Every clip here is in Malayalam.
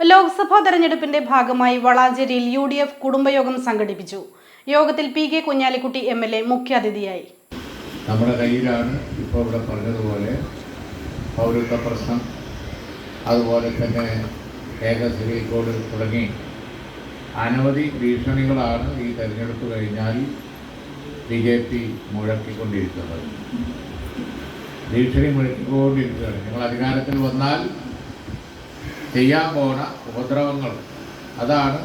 ലോക്സഭാ തെരഞ്ഞെടുപ്പിന്റെ ഭാഗമായി വളാഞ്ചേരിയിൽ യു ഡി എഫ് കുടുംബയോഗം സംഘടിപ്പിച്ചു. യോഗത്തിൽ P K Kunhalikutty M L A മുഖ്യാതിഥിയായി. നമ്മുടെ കയ്യിലാണ് ഇപ്പോൾ ഇവിടെ പറഞ്ഞതുപോലെ പൗരത്വ പ്രശ്നം അതുപോലെ തന്നെ ഏക സിവിൽ കോഡ് തുടങ്ങി. അനവധി ഭീഷണികളാണ് ഈ തെരഞ്ഞെടുപ്പ് കഴിഞ്ഞാൽ ബി ജെ പി മുഴക്കിക്കൊണ്ടിരിക്കുന്നത്. ഭീഷണി മുഴക്കിക്കൊണ്ടിരിക്കുകയാണ്. ഞങ്ങൾ അധികാരത്തിൽ വന്നാൽ ചെയ്യാൻ പോണ ഉപദ്രവങ്ങൾ. അതാണ്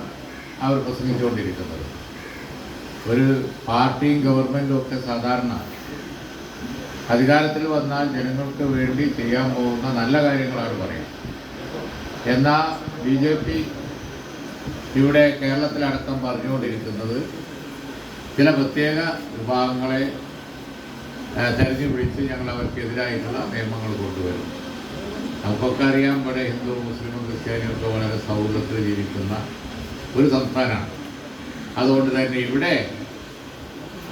അവർ പ്രസംഗിച്ചുകൊണ്ടിരിക്കുന്നത്. ഒരു പാർട്ടിയും ഗവൺമെന്റും ഒക്കെ സാധാരണ അധികാരത്തിൽ വന്നാൽ ജനങ്ങൾക്ക് വേണ്ടി ചെയ്യാൻ പോകുന്ന നല്ല കാര്യങ്ങളാണ് പറയുന്നത്. എന്നാൽ ബി ജെ പി ഇവിടെ കേരളത്തിലടക്കം പറഞ്ഞുകൊണ്ടിരിക്കുന്നത് ചില പ്രത്യേക വിഭാഗങ്ങളെ തെരഞ്ഞു പിടിച്ച് ഞങ്ങൾ അവർക്കെതിരായിട്ടുള്ള നിയമങ്ങൾ കൊണ്ടുവരും നമുക്കൊക്കെ അറിയാം ഇവിടെ ഹിന്ദു മുസ്ലിമും ക്രിസ്ത്യാനിയും ഒക്കെ വളരെ സൗഹൃദത്തിൽ ജീവിക്കുന്ന ഒരു സംസ്ഥാനമാണ്. അതുകൊണ്ട് തന്നെ ഇവിടെ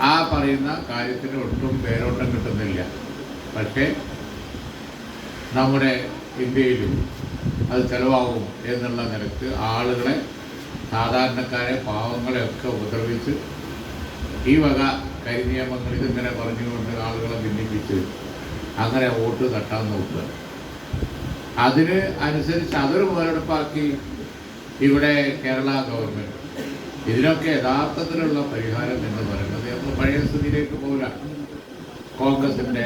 ആ പറയുന്ന കാര്യത്തിന് ഒട്ടും പേരോട്ടം കിട്ടുന്നില്ല. പക്ഷേ നമ്മുടെ ഇന്ത്യയിലും അത് ചിലവാകും എന്നുള്ള നിലയ്ക്ക് ആളുകളെ സാധാരണക്കാരെ പാവങ്ങളെയൊക്കെ ഉപദ്രവിച്ച് ഈ വക കരിനിയമങ്ങളിൽ ഇങ്ങനെ പറഞ്ഞുകൊണ്ട് ആളുകളെ ഭിന്നിപ്പിച്ച് അങ്ങനെ വോട്ട് തട്ടാൻ നോക്കുക. അതിന് അനുസരിച്ച് അതൊരു മുതലെടുപ്പാക്കി ഇവിടെ കേരള ഗവൺമെന്റ് ഇതിനൊക്കെ യഥാർത്ഥത്തിലുള്ള പരിഹാരം എന്ന് പറയുന്നത് നമ്മൾ പഴയ സ്ഥിതിയിലേക്ക് പോകില്ല കോൺഗ്രസിന്റെ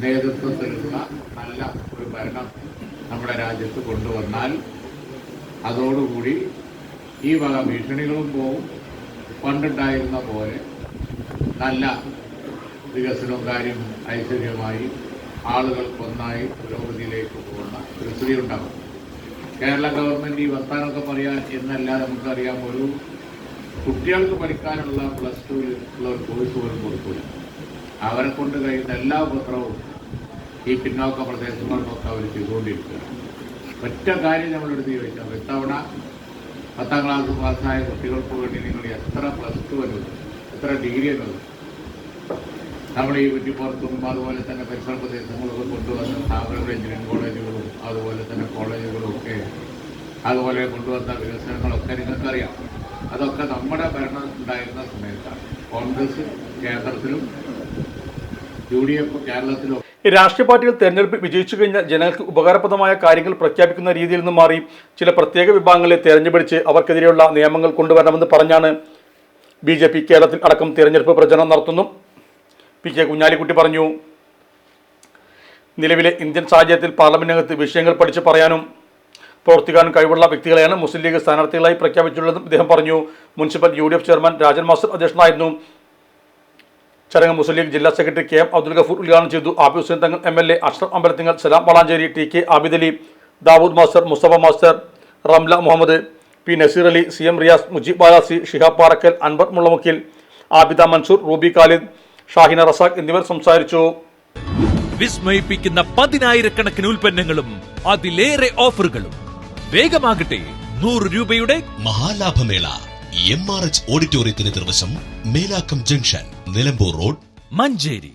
നേതൃത്വത്തിലുള്ള നല്ല ഒരു ഭരണം നമ്മുടെ രാജ്യത്ത് കൊണ്ടുവന്നാൽ അതോടുകൂടി ഈ വക ഭീഷണികളും പോവും. പണ്ടുണ്ടായിരുന്ന പോലെ നല്ല വികസനവും കാര്യം ഐശ്വര്യമായി ആളുകൾക്കൊന്നായി പുരോഗതിയിലേക്ക് പോകുന്ന ഒരു സ്ഥിതി ഉണ്ടാകും. കേരള ഗവൺമെന്റ് ഈ വർത്താനമൊക്കെ പറയാൻ എന്നല്ല നമുക്കറിയാം ഒരു കുട്ടികൾക്ക് പഠിക്കാനുള്ള പ്ലസ് ടുവിൽ ഉള്ള ഒരു കോഴ്സ് പോലും കൊടുക്കില്ല അവരെ കൊണ്ട് കഴിയുന്ന എല്ലാ ഉപദ്രവവും ഈ പിന്നോക്ക പ്രദേശങ്ങൾക്കൊക്കെ അവർ ചെയ്തുകൊണ്ടിരിക്കുകയാണ്. ഒറ്റ കാര്യം നമ്മൾ നമ്മളെടുത്ത് ചോദിച്ചാൽ ഇത്തവണ പത്താം ക്ലാസ് പാസ്സായ കുട്ടികൾക്ക് വേണ്ടി നിങ്ങൾ എത്ര പ്ലസ് ടു അനുവദിച്ചു എത്ര ഡിഗ്രി അനുവദിച്ചു നമ്മൾ ഈ കുറ്റിപ്പുറത്തും അതുപോലെ തന്നെ പരിസര പ്രദേശങ്ങളൊക്കെ കൊണ്ടുവന്ന സ്ഥാപനങ്ങൾ എഞ്ചിനീയറിംഗ് കോളേജുകളും അതുപോലെ തന്നെ കോളേജുകളും ഒക്കെ അതുപോലെ കൊണ്ടുവന്ന വികസനങ്ങളൊക്കെ നിങ്ങൾക്കറിയാം. അതൊക്കെ നമ്മുടെ ഭരണം ഉണ്ടായിരുന്ന സമയത്താണ്. കോൺഗ്രസ് കേന്ദ്രത്തിലും യു ഡി എഫ് കേരളത്തിലും രാഷ്ട്രീയ പാർട്ടികൾ തെരഞ്ഞെടുപ്പ് വിജയിച്ചു കഴിഞ്ഞാൽ ജനങ്ങൾക്ക് ഉപകാരപ്രദമായ കാര്യങ്ങൾ പ്രഖ്യാപിക്കുന്ന രീതിയിൽ നിന്ന് മാറി ചില പ്രത്യേക വിഭാഗങ്ങളെ തെരഞ്ഞെടുപ്പിച്ച് അവർക്കെതിരെയുള്ള നിയമങ്ങൾ കൊണ്ടുവരണമെന്ന് പറഞ്ഞാണ് ബി കേരളത്തിൽ അടക്കം തെരഞ്ഞെടുപ്പ് പ്രചരണം നടത്തുന്നു. പി കെ കുഞ്ഞാലിക്കുട്ടി പറഞ്ഞു. നിലവിലെ ഇന്ത്യൻ സാഹചര്യത്തിൽ പാർലമെന്റിനകത്ത് വിഷയങ്ങൾ പഠിച്ച് പറയാനും പ്രവർത്തിക്കാനും കഴിവുള്ള വ്യക്തികളെയാണ് മുസ്ലിം ലീഗ് സ്ഥാനാർത്ഥികളായി പ്രഖ്യാപിച്ചിട്ടുള്ളതെന്നും അദ്ദേഹം പറഞ്ഞു. Municipal U D F chairman Rajan master അധ്യക്ഷനായിരുന്നു. ചടങ്ങ് മുസ്ലിം ലീഗ് ജില്ലാ secretary K M Abdul Gafoor ഉദ്ഘാടനം ചെയ്തു. Abi Hussain Thangal M L A Ashraf Ambalathingal Salam Valanchery T K Abid Ali Dawood master Mustafa master Ramla Muhammad P Naseer Ali C M Riyas Mujeeb Balasi Shihab Parakkal Anwar മുള്ളമുക്കിൽ Abida Mansoor Ruby Khalid Shahina Razak എന്നിവർ സംസാരിച്ചു. വിസ്മയിപ്പിക്കുന്ന പതിനായിരക്കണക്കിന് ഉൽപ്പന്നങ്ങളും അതിലേറെ ഓഫറുകളും. വേഗമാകട്ടെ നൂറ് രൂപയുടെ മഹാലാഭമേള എം ആർ എച്ച് ഓഡിറ്റോറിയത്തിന് നിർവശം മേലാക്കം ജംഗ്ഷൻ നിലമ്പൂർ റോഡ് മഞ്ചേരി.